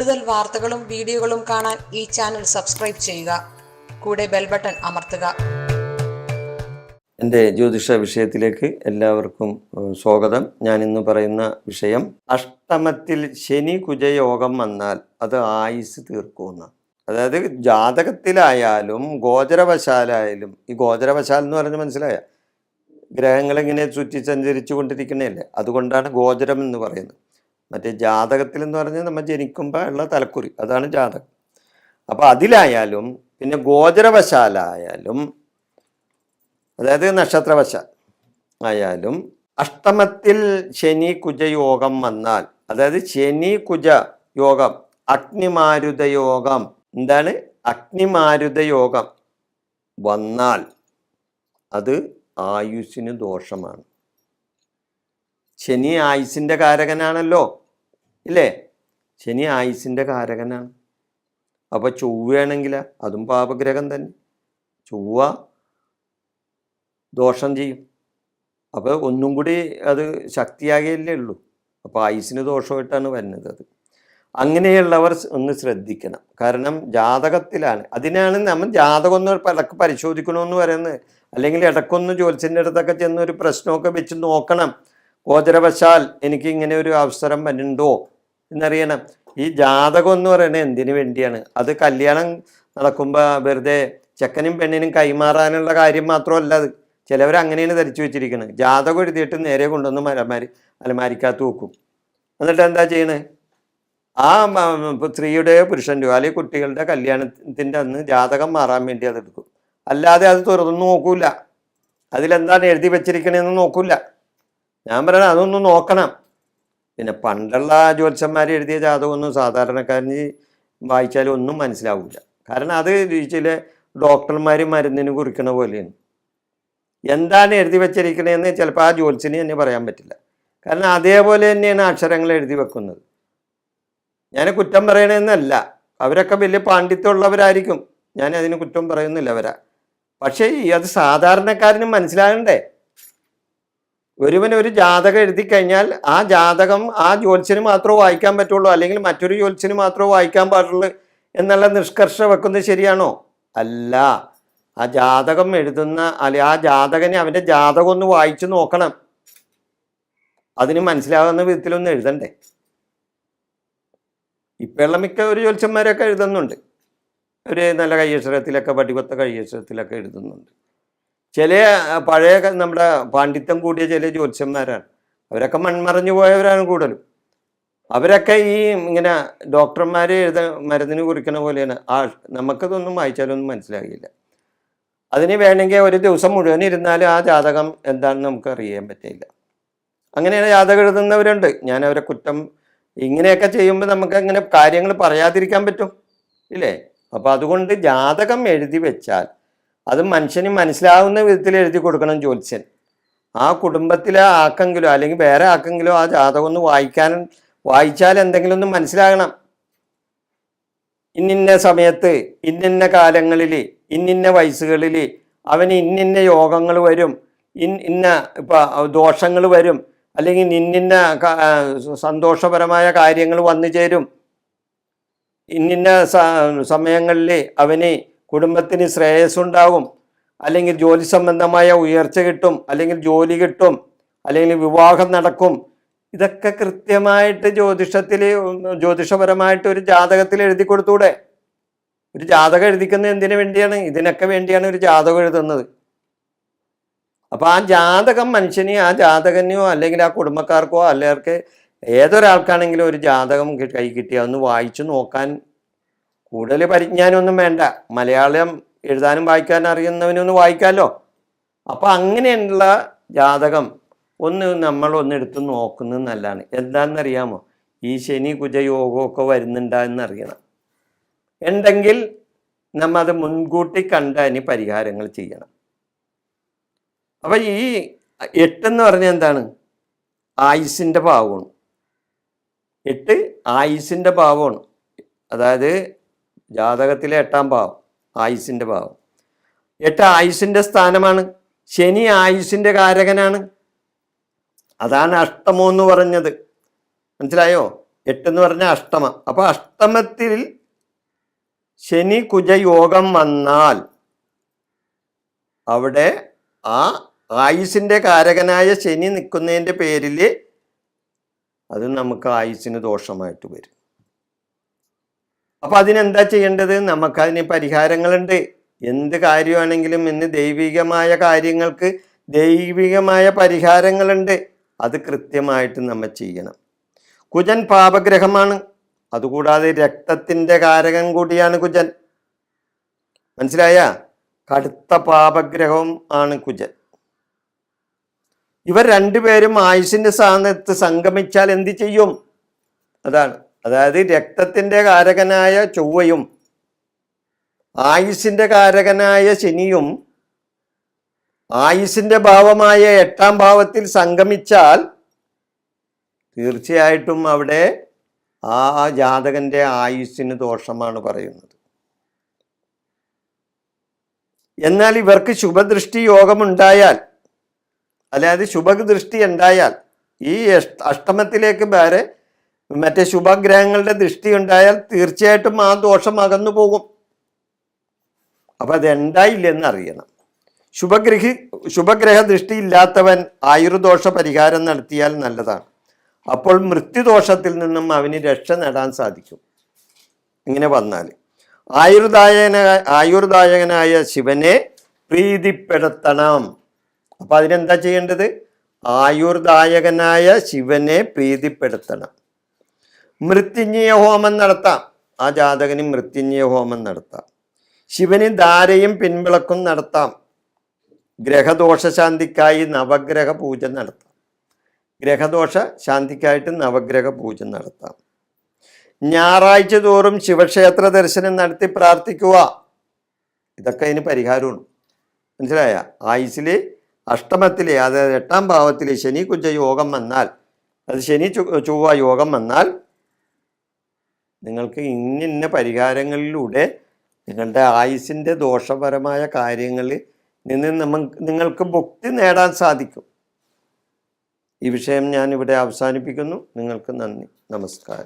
കൂടുതൽ വാർത്തകളും വീഡിയോകളും കാണാൻ ഈ ചാനൽ സബ്സ്ക്രൈബ് ചെയ്യുക. കൂടെ ബെൽ ബട്ടൺ അമർത്തുക. എന്റെ ജ്യോതിഷ വിഷയത്തിലേക്ക് എല്ലാവർക്കും സ്വാഗതം. ഞാൻ ഇന്ന് പറയുന്ന വിഷയം അഷ്ടമത്തിൽ ശനി കുജയോഗം വന്നാൽ അത് ആയുസ് തീർക്കുമെന്ന് അതായത് ജാതകത്തിലായാലും ഗോചരവശാലായാലും ഈ ഗോചരവശാൽ എന്ന് പറഞ്ഞ് മനസ്സിലായ? ഗ്രഹങ്ങൾ ഇങ്ങനെ ചുറ്റി സഞ്ചരിച്ചു കൊണ്ടിരിക്കണല്ലേ അതുകൊണ്ടാണ് ഗോചരം എന്ന് പറയുന്നത്. മറ്റേ ജാതകത്തിൽ എന്ന് പറഞ്ഞാൽ നമ്മൾ ജനിക്കുമ്പോൾ ഉള്ള തലക്കുറി അതാണ് ജാതകം. അപ്പോൾ അതിലായാലും പിന്നെ ഗോചരവശാലായാലും അതായത് നക്ഷത്രവശ ആയാലും അഷ്ടമത്തിൽ ശനി കുജ യോഗം വന്നാൽ അതായത് ശനി കുജ യോഗം അഗ്നിമാരുത യോഗം എന്താണ്? അഗ്നിമാരുത യോഗം വന്നാൽ അത് ആയുസ്സിന് ദോഷമാണ്. ശനി ആയുസിന്റെ കാരകനാണല്ലോ. ഇല്ലേ? ശനി ആയുസിന്റെ കാരകനാണ്. അപ്പോൾ ചൊവ്വയാണെങ്കിൽ അതും പാപഗ്രഹം തന്നെ. ചൊവ്വ ദോഷം ചെയ്യും. അപ്പോൾ ഒന്നും കൂടി അത് ശക്തിയാകുകയല്ലേ ഉള്ളൂ. അപ്പോൾ ആയുസിന് ദോഷമായിട്ടാണ് വരുന്നത് അത്. അങ്ങനെയുള്ളവർ ഒന്ന് ശ്രദ്ധിക്കണം. കാരണം ജാതകത്തിലാണ്. അതിനാണ് നമ്മൾ ജാതകം ഒന്ന് പലക്ക് പരിശോധിക്കണമെന്ന് പറയുന്നത്. അല്ലെങ്കിൽ ഇടക്കൊന്ന് ജ്യോത്സ്യന്റെ അടുത്തൊക്കെ ചെന്ന് ഒരു പ്രശ്നമൊക്കെ വെച്ച് നോക്കണം. ഗോചരവശാൽ എനിക്ക് ഇങ്ങനെ ഒരു അവസരം വരുന്നുണ്ടോ? എന്നറിയണം. ഈ ജാതകം എന്ന് പറയുന്നത് എന്തിനു വേണ്ടിയാണ്? അത് കല്യാണം നടക്കുമ്പോൾ വെറുതെ ചെക്കനും പെണ്ണിനും കൈമാറാനുള്ള കാര്യം മാത്രമല്ല അത്. ചിലവർ അങ്ങനെയാണ് ധരിച്ചു വെച്ചിരിക്കുന്നത് ജാതകം എഴുതിയിട്ട് നേരെ കൊണ്ടുവന്ന് മലമാരി അലമാരിക്കകത്ത് വെക്കും. എന്നിട്ട് എന്താ ചെയ്യണേ? ആ സ്ത്രീയുടെയോ പുരുഷന്റെയോ അല്ലെങ്കിൽ കുട്ടികളുടെ കല്യാണത്തിന്റെ അന്ന് ജാതകം മാറാൻ വേണ്ടി അത് എടുക്കും. അല്ലാതെ അത് തുറന്നു നോക്കൂല. അതിലെന്താണ് എഴുതി വെച്ചിരിക്കണേന്ന് നോക്കൂല. ഞാൻ പറയണ അതൊന്നും നോക്കണം. പിന്നെ പണ്ടുള്ള ജ്യോത്സ്യന്മാർ എഴുതിയ ജാതകമൊന്നും സാധാരണക്കാരന് വായിച്ചാലും ഒന്നും മനസ്സിലാവില്ല കാരണം അത് ചില ഡോക്ടർമാർ മരുന്നിന് കുറിക്കണ പോലെയാണ്. എന്താണ് എഴുതി വെച്ചിരിക്കണതെന്ന് ചിലപ്പോൾ ആ ജ്യോത്സ്യന് തന്നെ പറയാൻ പറ്റില്ല. കാരണം അതേപോലെ തന്നെയാണ് അക്ഷരങ്ങൾ എഴുതി വെക്കുന്നത്. ഞാൻ കുറ്റം പറയണമെന്നല്ല അവരൊക്കെ വലിയ പാണ്ഡിത്യമുള്ളവരായിരിക്കും. ഞാൻ അതിന് കുറ്റം പറയുന്നില്ല അവരാ. പക്ഷേ അത് സാധാരണക്കാരന് മനസ്സിലാകണ്ടേ? ഒരുവൻ ഒരു ജാതകം എഴുതി കഴിഞ്ഞാൽ ആ ജാതകം ആ ജ്യോത്സ്യന് മാത്രമേ വായിക്കാൻ പറ്റുള്ളൂ അല്ലെങ്കിൽ മറ്റൊരു ജ്യോത്സ്യന് മാത്രമേ വായിക്കാൻ പാടുള്ളൂ എന്നുള്ള നിഷ്കർഷ വെക്കുന്നത് ശരിയാണോ? അല്ല. ആ ജാതകം എഴുതുന്ന അല്ലെ ആ ജാതകനെ അവന്റെ ജാതകം ഒന്ന് വായിച്ചു നോക്കണം. അതിന് മനസ്സിലാകുന്ന വിധത്തിലൊന്നും എഴുതണ്ടേ? ഇപ്പോഴുള്ള മിക്ക ഒരു ജ്യോത്സ്യന്മാരൊക്കെ എഴുതുന്നുണ്ട്. ഒരു നല്ല കയ്യക്ഷരത്തിലൊക്കെ പടിപത്ത കയ്യക്ഷരത്തിലൊക്കെ എഴുതുന്നുണ്ട്. ചില പഴയ നമ്മുടെ പാണ്ഡിത്യം കൂടിയ ചില ജ്യോത്സ്യന്മാരാണ്. അവരൊക്കെ മൺമറഞ്ഞു പോയവരാണ് കൂടുതലും. അവരൊക്കെ ഈ ഇങ്ങനെ ഡോക്ടർമാരെ എഴുത മരുന്നിന് കുറിക്കണ പോലെയാണ്. ആ നമുക്കതൊന്നും വായിച്ചാലൊന്നും മനസ്സിലാകില്ല. അതിന് വേണമെങ്കിൽ ഒരു ദിവസം മുഴുവൻ ഇരുന്നാലും ആ ജാതകം എന്താണെന്ന് നമുക്ക് അറിയാൻ പറ്റില്ല. അങ്ങനെയാണ് ജാതകം എഴുതുന്നവരുണ്ട്. ഞാൻ അവരെ കുറ്റം ഇങ്ങനെയൊക്കെ ചെയ്യുമ്പോൾ നമുക്ക് അങ്ങനെ കാര്യങ്ങൾ പറയാതിരിക്കാൻ പറ്റും. ഇല്ലേ? അപ്പോൾ അതുകൊണ്ട് ജാതകം എഴുതി വെച്ചാൽ അത് മനുഷ്യന് മനസ്സിലാവുന്ന വിധത്തിൽ എഴുതി കൊടുക്കണം ജ്യോത്സ്യൻ. ആ കുടുംബത്തിലെ ആക്കെങ്കിലോ അല്ലെങ്കിൽ വേറെ ആക്കെങ്കിലോ ആ ജാതകം ഒന്ന് വായിക്കാൻ വായിച്ചാൽ എന്തെങ്കിലും ഒന്ന് മനസ്സിലാകണം. ഇന്നിന്ന സമയത്ത് ഇന്നിന്ന കാലങ്ങളിൽ ഇന്നിന്ന വയസ്സുകളിൽ അവന് ഇന്നിന്ന യോഗങ്ങൾ വരും ഇൻ ഇന്ന ഇപ്പം ദോഷങ്ങൾ വരും അല്ലെങ്കിൽ ഇന്നിന്ന സന്തോഷപരമായ കാര്യങ്ങൾ വന്നു ചേരും. ഇന്നിന്ന സമയങ്ങളിൽ അവന് കുടുംബത്തിന് ശ്രേയസ്സുണ്ടാകും. അല്ലെങ്കിൽ ജോലി സംബന്ധമായ ഉയർച്ച കിട്ടും. അല്ലെങ്കിൽ ജോലി കിട്ടും. അല്ലെങ്കിൽ വിവാഹം നടക്കും. ഇതൊക്കെ കൃത്യമായിട്ട് ജ്യോതിഷത്തിൽ ജ്യോതിഷപരമായിട്ട് ഒരു ജാതകത്തിൽ എഴുതി കൊടുത്തൂടെ? ഒരു ജാതകം എഴുതിക്കുന്നത് എന്തിനു വേണ്ടിയാണ്? ഇതിനൊക്കെ വേണ്ടിയാണ് ഒരു ജാതകം എഴുതുന്നത്. അപ്പൊ ആ ജാതകം മനുഷ്യനെ ആ ജാതകനെയോ അല്ലെങ്കിൽ ആ കുടുംബക്കാർക്കോ അല്ലെങ്കിൽ ഏതൊരാൾക്കാണെങ്കിലും ഒരു ജാതകം കൈ കിട്ടിയാൽ ഒന്ന് വായിച്ചു നോക്കാൻ കൂടുതൽ പരിജ്ഞാനമൊന്നും വേണ്ട. മലയാളം എഴുതാനും വായിക്കാനും അറിയുന്നവനൊന്ന് വായിക്കാമല്ലോ അപ്പോൾ അങ്ങനെയുള്ള ജാതകം ഒന്ന് നമ്മൾ ഒന്ന് എടുത്ത് നോക്കുന്നത് നല്ലതാണ് എന്താണെന്നറിയാമോ ഈ ശനി കുജയോഗമൊക്കെ വരുന്നുണ്ടെന്നറിയണം ഉണ്ടെങ്കിൽ നമ്മൾ അത് മുൻകൂട്ടി കണ്ട് അതിന് പരിഹാരങ്ങൾ ചെയ്യണം. അപ്പൊ ഈ എട്ടെന്ന് പറഞ്ഞാൽ എന്താണ്? ആയുസിന്റെ ഭാവമാണ്. എട്ട് ആയുസിന്റെ ഭാവമാണ്. അതായത് ജാതകത്തിലെ എട്ടാം ഭാവം ആയുസിന്റെ ഭാവം. എട്ട് ആയുസിന്റെ സ്ഥാനമാണ്. ശനി ആയുസിന്റെ കാരകനാണ്. അതാണ് അഷ്ടമോ എന്ന് പറഞ്ഞത്. മനസ്സിലായോ? എട്ട് എന്ന് പറഞ്ഞാൽ അഷ്ടമ. അപ്പോൾ അഷ്ടമത്തിൽ ശനി കുജയോഗം വന്നാൽ അവിടെ ആ ആയുസിന്റെ കാരകനായ ശനി നിൽക്കുന്നതിന്റെ പേരിൽ അത് നമുക്ക് ആയുസിന് ദോഷമായിട്ട് വരും. അപ്പൊ അതിനെന്താ ചെയ്യേണ്ടത്? നമുക്കതിന് പരിഹാരങ്ങളുണ്ട്. എന്ത് കാര്യമാണെങ്കിലും ഇന്ന് ദൈവികമായ കാര്യങ്ങൾക്ക് ദൈവികമായ പരിഹാരങ്ങളുണ്ട്. അത് കൃത്യമായിട്ട് നമ്മൾ ചെയ്യണം. കുജൻ പാപഗ്രഹമാണ്. അതുകൂടാതെ രക്തത്തിന്റെ കാരകൻ കൂടിയാണ് കുജൻ. മനസ്സിലായ? കടുത്ത പാപഗ്രഹവും ആണ് കുജൻ. ഇവർ രണ്ടുപേരും ആയുസിന്റെ സ്ഥാനത്ത് സംഗമിച്ചാൽ എന്ത് ചെയ്യും? അതാണ്. അതായത് രക്തത്തിന്റെ കാരകനായ ചൊവ്വയും ആയുസിന്റെ കാരകനായ ശനിയും ആയുസിന്റെ ഭാവമായ എട്ടാം ഭാവത്തിൽ സംഗമിച്ചാൽ തീർച്ചയായിട്ടും അവിടെ ആ ജാതകന്റെ ആയുസ്സിന് ദോഷമാണ് പറയുന്നത്. എന്നാൽ ഇവർക്ക് ശുഭദൃഷ്ടി യോഗമുണ്ടായാൽ അതായത് ശുഭദൃഷ്ടി ഉണ്ടായാൽ ഈ അഷ്ടമത്തിലേക്ക് വേറെ മറ്റേ ശുഭഗ്രഹങ്ങളുടെ ദൃഷ്ടി ഉണ്ടായാൽ തീർച്ചയായിട്ടും ആ ദോഷം അകന്നു പോകും. അപ്പൊ അത് ഉണ്ടായില്ലെന്ന് അറിയണം ശുഭഗ്രഹി ശുഭഗ്രഹ ദൃഷ്ടി ഇല്ലാത്തവൻ ആയുർദോഷ പരിഹാരം നടത്തിയാൽ നല്ലതാണ്. അപ്പോൾ മൃത്യുദോഷത്തിൽ നിന്നും അവന് രക്ഷ നേടാൻ സാധിക്കും. ഇങ്ങനെ വന്നാൽ. ആയുർദായകന ആയുർദായകനായ ശിവനെ പ്രീതിപ്പെടുത്തണം. അപ്പൊ അതിനെന്താ ചെയ്യേണ്ടത്? ആയുർദായകനായ ശിവനെ പ്രീതിപ്പെടുത്തണം. മൃത്യുഞ്ജയ ഹോമം നടത്താം. ആ ജാതകന് മൃത്യുഞ്ജയ ഹോമം നടത്താം. ശിവന് ധാരയും പിൻവിളക്കും നടത്താം. ഗ്രഹദോഷശാന്തിക്കായി നവഗ്രഹ പൂജ നടത്താം. ഗ്രഹദോഷ ശാന്തിക്കായിട്ട് നവഗ്രഹ പൂജ നടത്താം. ഞായറാഴ്ച തോറും ശിവക്ഷേത്ര ദർശനം നടത്തി പ്രാർത്ഥിക്കുക. ഇതൊക്കെ അതിന് പരിഹാരമാണ്. മനസ്സിലായ? ആയുസിൽ അഷ്ടമത്തിലെ അതായത് എട്ടാം ഭാവത്തിലെ ശനി കുജ യോഗം വന്നാൽ അത് ശനി ചൊവ്വ യോഗം വന്നാൽ നിങ്ങൾക്ക് ഇന്നിന്ന ഇന്ന പരിഹാരങ്ങളിലൂടെ നിങ്ങളുടെ ആയുസിന്റെ ദോഷപരമായ കാര്യങ്ങളിൽ നിന്ന് നമ്മ നിങ്ങൾക്ക് മുക്തി നേടാൻ സാധിക്കും. ഈ വിഷയം ഞാനിവിടെ അവസാനിപ്പിക്കുന്നു. നിങ്ങൾക്ക് നന്ദി. നമസ്കാരം.